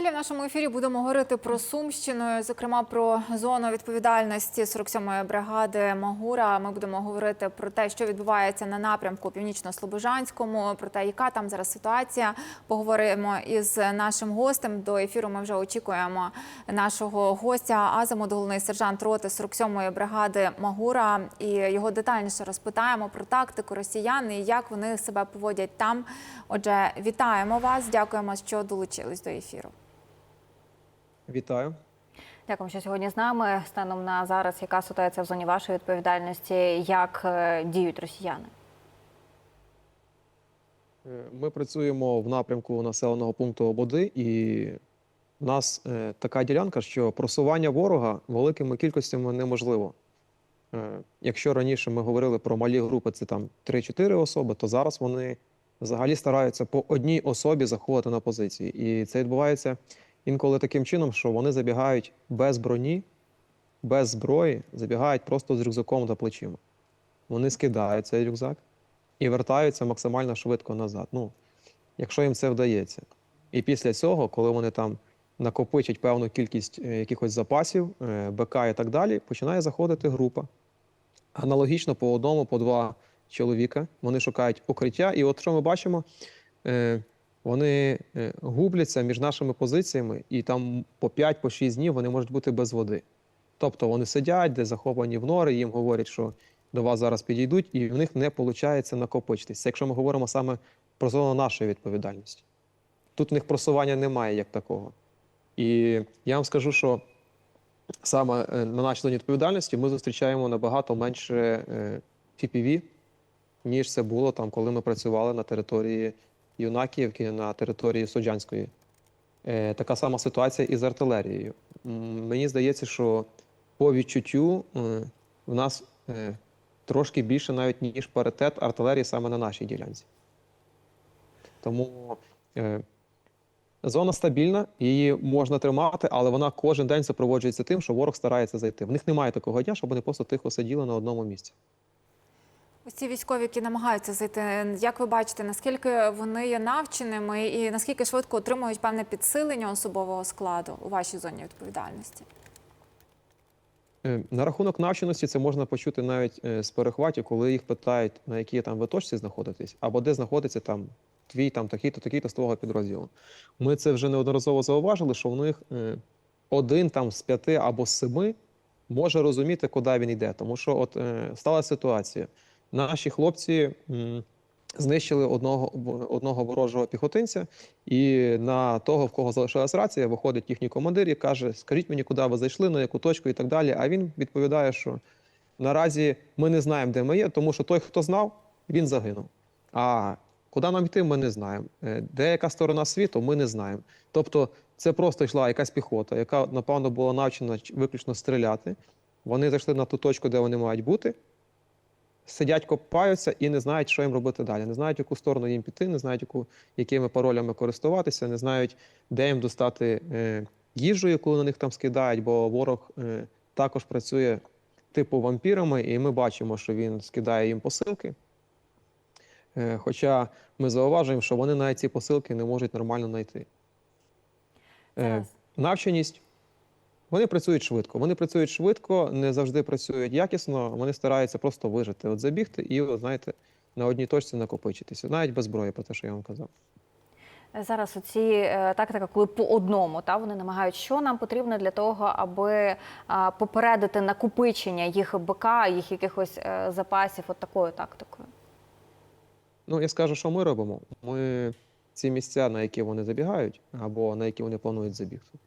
Далі в нашому ефірі будемо говорити про Сумщину, зокрема про зону відповідальності 47-ї бригади Магура. Ми будемо говорити про те, що відбувається на напрямку північно-слобожанському, про те, яка там зараз ситуація. Поговоримо із нашим гостем. До ефіру ми вже очікуємо нашого гостя Азамуд, головний сержант роти 47-ї бригади Магура. І його детальніше розпитаємо про тактику росіян і як вони себе поводять там. Отже, вітаємо вас. Дякуємо, що долучились до ефіру. Вітаю. Дякую, що сьогодні з нами. Станом на зараз, яка ситуація в зоні вашої відповідальності, як е, діють росіяни? Е, Ми працюємо в напрямку населеного пункту Ободи, і в нас е, така ділянка, що просування ворога великими кількостями неможливо. Якщо раніше ми говорили про малі групи, це там 3-4 особи, то зараз вони взагалі стараються по одній особі заходити на позиції. І це відбувається інколи таким чином, що вони забігають без броні, без зброї, забігають просто з рюкзаком та плечима. Вони скидають цей рюкзак і вертаються максимально швидко назад. Ну, якщо їм це вдається. І після цього, коли вони там накопичать певну кількість е, якихось запасів, е, БК і так далі, починає заходити група. Аналогічно по одному, по два чоловіка. Вони шукають укриття. І от що ми бачимо, е, вони е, губляться між нашими позиціями, і там по 5 по 6 днів вони можуть бути без води. Тобто вони сидять, де заховані в нори, їм говорять, що до вас зараз підійдуть, і в них не виходить накопичитись. Якщо ми говоримо саме про зону нашої відповідальності. Тут в них просування немає як такого. І я вам скажу, що саме е, на нашій зоні відповідальності ми зустрічаємо набагато менше е, FPV, ніж це було там, коли ми працювали на території Юнакіївки, на території Соджанської. Е, Така сама ситуація і з артилерією. Мені здається, що по відчуттю е, в нас е, трошки більше навіть ніж паритет артилерії саме на нашій ділянці. Тому е, зона стабільна, її можна тримати, але вона кожен день супроводжується тим, що ворог старається зайти. В них немає такого дня, щоб вони просто тихо сиділи на одному місці. Ці військові, які намагаються зайти, як ви бачите, наскільки вони є навченими і наскільки швидко отримують певне підсилення особового складу у вашій зоні відповідальності? Е, На рахунок навченості це можна почути навіть е, з перехватів, коли їх питають, на якій там ви точці знаходитесь, або де знаходиться там твій там такий-то, такий-то з твого підрозділу. Ми це вже неодноразово зауважили, що в них е, один там з п'яти або з семи може розуміти, куди він йде. Тому що от стала ситуація. Наші хлопці знищили одного, одного ворожого піхотинця, і на того, в кого залишилась рація, виходить їхній командир і каже: Скажіть мені, куди ви зайшли, на яку точку і так далі. А він відповідає, що наразі ми не знаємо, де ми є, тому що той, хто знав, він загинув. А куди нам йти, ми не знаємо. Е, Де яка сторона світу, ми не знаємо. Тобто, це просто йшла якась піхота, яка, напевно, була навчена виключно стріляти. Вони зайшли на ту точку, де вони мають бути сидять, копаються і не знають, що їм робити далі. Не знають, в яку сторону їм піти, не знають, яку, якими паролями користуватися, не знають, де їм достати е, їжу, яку на них там скидають, бо ворог е, також працює типу вампірами, і ми бачимо, що він скидає їм посилки. Е, хоча ми зауважуємо, що вони навіть ці посилки не можуть нормально знайти. Е, навченість. Вони працюють швидко. Вони працюють швидко, не завжди працюють якісно. Вони стараються просто вижити, от забігти і, от, знаєте, на одній точці накопичитися, навіть без зброї, про те, що я вам казав. Зараз оці е, тактика, коли по одному, та вони намагають, що нам потрібно для того, аби а, попередити накопичення їх БК, їх якихось е, запасів, от такою тактикою. Ну, я скажу, що ми робимо. Ми ці місця, на які вони забігають, або на які вони планують забігти,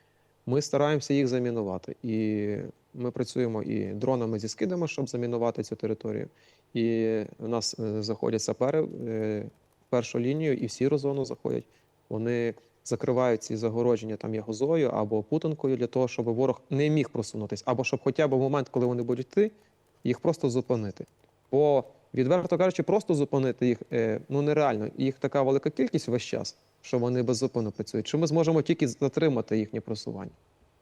ми стараємося їх замінувати. І ми працюємо і дронами зі скидами, щоб замінувати цю територію. І в нас е, заходять сапери е, першу лінію, і в сіру заходять. Вони закривають ці загородження там ягозою або путанкою для того, щоб ворог не міг просунутися, або щоб хоча б в момент, коли вони будуть йти, їх просто зупинити. Бо, відверто кажучи, просто зупинити їх е, ну нереально. Їх така велика кількість весь час, що вони беззупинно працюють. Що ми зможемо тільки затримати їхнє просування.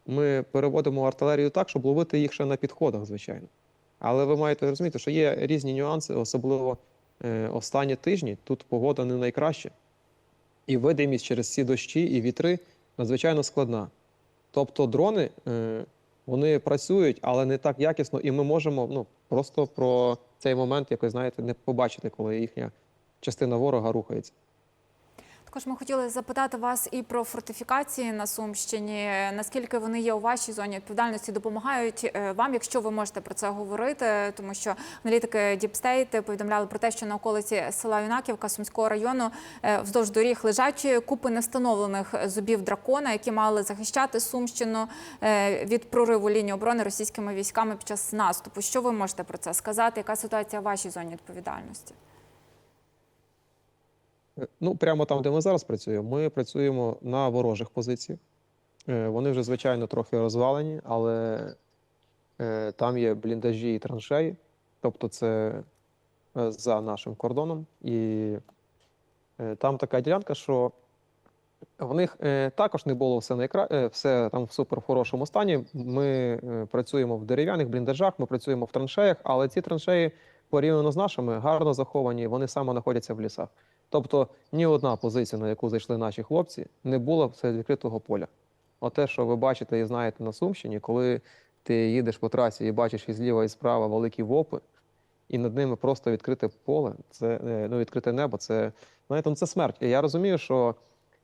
Ми переводимо артилерію так, щоб ловити їх ще на підходах, звичайно. Але ви маєте розуміти, що є різні нюанси, особливо е, останні тижні. Тут погода не найкраща. І видимість через ці дощі і вітри надзвичайно складна. Тобто дрони е, вони працюють, але не так якісно, і ми можемо ну, просто про цей момент якось, знаєте, не побачити, коли їхня частина ворога рухається. Також ми хотіли запитати вас і про фортифікації на Сумщині. Наскільки вони є у вашій зоні відповідальності, допомагають е, вам, якщо ви можете про це говорити, тому що аналітики Діпстейт повідомляли про те, що на околиці села Юнаківка Сумського району е, вздовж доріг лежать купи невстановлених зубів дракона, які мали захищати Сумщину е, від прориву лінії оборони російськими військами під час наступу. Що ви можете про це сказати? Яка ситуація в вашій зоні відповідальності? Е, Ну, прямо там, де ми зараз працюємо, ми працюємо на ворожих позиціях. Е, Вони вже, звичайно, трохи розвалені, але е, там є бліндажі і траншеї, тобто це за нашим кордоном. І там така ділянка, що в них також не було все найкра... все там в супер хорошому стані. Ми працюємо в дерев'яних бліндажах, ми працюємо в траншеях, але ці траншеї порівняно з нашими гарно заховані, вони саме знаходяться в лісах. Тобто ні одна позиція, на яку зайшли наші хлопці, не була серед відкритого поля. Оте, що ви бачите і знаєте на Сумщині, коли ти їдеш по трасі і бачиш і зліва, і справа великі вопи, і над ними просто відкрите поле, це е, ну, відкрите небо, це знаєте, ну, це смерть. І я розумію, що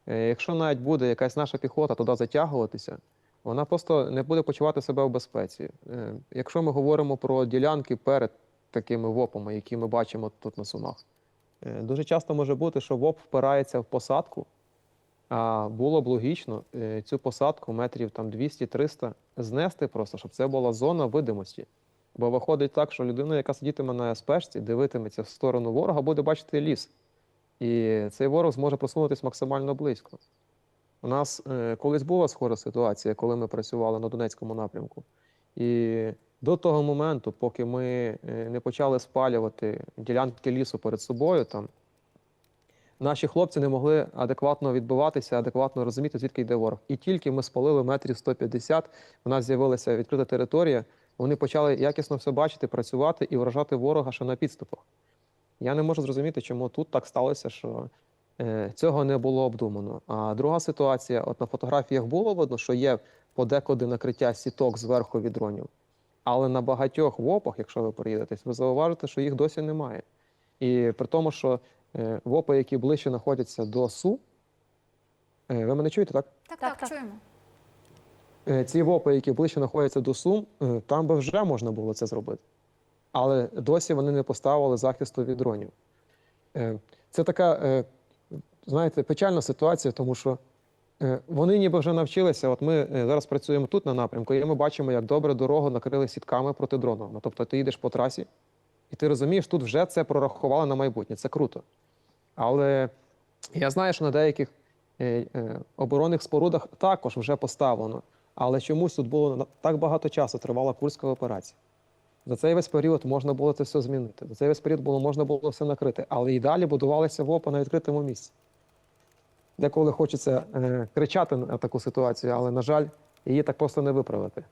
е, якщо навіть буде якась наша піхота туди затягуватися, вона просто не буде почувати себе в безпеці. Е, Якщо ми говоримо про ділянки перед такими вопами, які ми бачимо тут на Сумах, Дуже часто може бути, що ВОП впирається в посадку, а було б логічно е, цю посадку метрів там 200-300 знести просто, щоб це була зона видимості. Бо виходить так, що людина, яка сидітиме на спешці, дивитиметься в сторону ворога, буде бачити ліс. І цей ворог зможе просунутися максимально близько. У нас е, колись була схожа ситуація, коли ми працювали на Донецькому напрямку. І до того моменту, поки ми е, не почали спалювати ділянки лісу перед собою, там наші хлопці не могли адекватно відбиватися, адекватно розуміти, звідки йде ворог. І тільки ми спалили метрів 150, у нас з'явилася відкрита територія. Вони почали якісно все бачити, працювати і вражати ворога ще на підступах. Я не можу зрозуміти, чому тут так сталося, що е, цього не було обдумано. А друга ситуація: от на фотографіях було видно, що є подекуди накриття сіток зверху від дронів. Але на багатьох ВОПах, якщо ви приїдетесь, ви зауважите, що їх досі немає. І при тому, що е, ВОПи, які ближче знаходяться до СУ, е, ви мене чуєте, так? Так, Так, так, чуємо. Е, ці ВОПи, які ближче знаходяться до Сум, е, там би вже можна було це зробити. Але досі вони не поставили захисту від дронів. Це така, знаєте, печальна ситуація, тому що вони ніби вже навчилися. От ми е, зараз працюємо тут на напрямку, і ми бачимо, як добре дорогу накрили сітками протидроновими. Тобто ти їдеш по трасі, і ти розумієш, тут вже це прорахували на майбутнє. Це круто. Але я знаю, що на деяких е, е, оборонних спорудах також вже поставлено. Але чомусь тут було так багато часу тривала курська операція. За цей весь період можна було це все змінити. За цей весь період було можна було все накрити. Але і далі будувалися ВОПи на відкритому місці. Деколи хочеться е, кричати на таку ситуацію, але, на жаль, її так просто не виправити.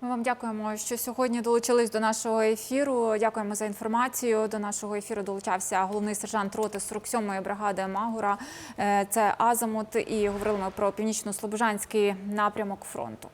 Ми вам дякуємо, що сьогодні долучились до нашого ефіру. Дякуємо за інформацію. До нашого ефіру долучався головний сержант роти 47-ї бригади Магура. Е, Це Азамут. І говорили ми про північно-слобожанський напрямок фронту.